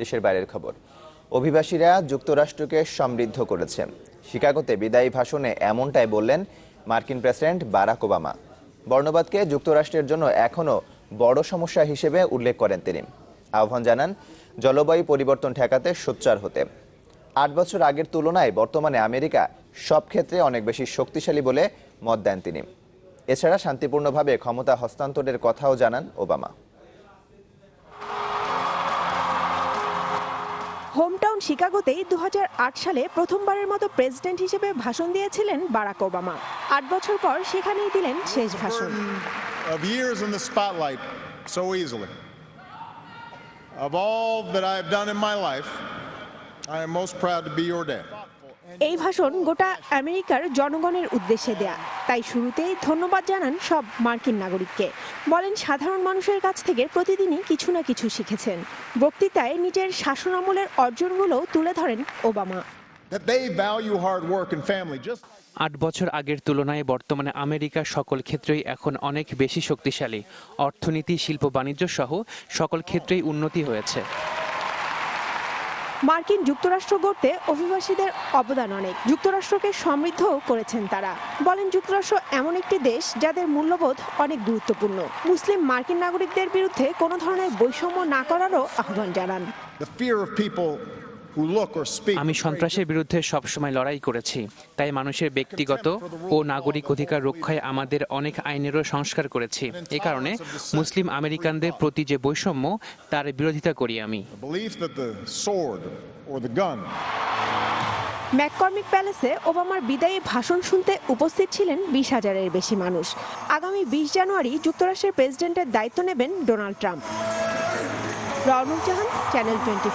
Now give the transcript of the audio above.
দেশের বাইরের খবর। অভিবাসীরা যুক্তরাষ্ট্রকে সমৃদ্ধ করেছে। শিকাগোতে বিদায়ী ভাষণে এমনটাই বললেন মার্কিন প্রেসিডেন্ট বারাক ওবামা। বর্ণবাদকে যুক্তরাষ্ট্রের জন্য এখনও বড় সমস্যা হিসেবে উল্লেখ করেন তিনি। আহ্বান জানান, জলবায়ু পরিবর্তন ঠেকাতে সোচ্চার হতে। আট বছর আগের তুলনায় বর্তমানে আমেরিকা সব ক্ষেত্রে অনেক বেশি শক্তিশালী বলে মত দেন তিনি। এছাড়া শান্তিপূর্ণভাবে ক্ষমতা হস্তান্তরের কথাও জানান ওবামা। ডাউন শিকাগোতেই দু সালে প্রথমবারের মতো প্রেসিডেন্ট হিসেবে ভাষণ দিয়েছিলেন বারাক ওবামা। আট বছর পর সেখানেই দিলেন শেষ ভাষণ। In my life, i am bio d এই ভাষণ গোটা আমেরিকার জনগণের উদ্দেশ্যে দেয়া। তাই শুরুতেই ধন্যবাদ জানান সব মার্কিন নাগরিককে। বলেন সাধারণ মানুষের কাছ থেকে প্রতিদিনই কিছু না কিছু শিখেছেন। বক্তৃতায় নিজের শাসনামলের অর্জনগুলোও তুলে ধরেন ওবামা। আট বছর আগের তুলনায় বর্তমানে আমেরিকা সকল ক্ষেত্রেই এখন অনেক বেশি শক্তিশালী। অর্থনীতি শিল্প বাণিজ্য সহ সকল ক্ষেত্রেই উন্নতি হয়েছে। মার্কিন যুক্তরাষ্ট্র গড়তে অভিবাসীদের অবদান অনেক। যুক্তরাষ্ট্রকে সমৃদ্ধ করেছেন তারা। বলেন যুক্তরাষ্ট্র এমন একটি দেশ যাদের মূল্যবোধ অনেক গুরুত্বপূর্ণ। মুসলিম মার্কিন নাগরিকদের বিরুদ্ধে কোনো ধরনের বৈষম্য না করারও আহ্বান জানান। আমি সন্ত্রাসের বিরুদ্ধে সবসময় লড়াই করেছি। তাই মানুষের ব্যক্তিগত ও নাগরিক অধিকার রক্ষায় আমাদের অনেক আইনেরও সংস্কার করেছি। এ কারণে মুসলিম আমেরিকানদের প্রতি যে বৈষম্য তার বিরোধিতা করি আমি। ম্যাককর্মিক প্যালেসে ওবামার বিদায়ী ভাষণ শুনতে উপস্থিত ছিলেন বিশ হাজারের বেশি মানুষ। আগামী বিশ জানুয়ারি যুক্তরাষ্ট্রের প্রেসিডেন্টের দায়িত্ব নেবেন Donald Trump. Rounul Jahan channel twenty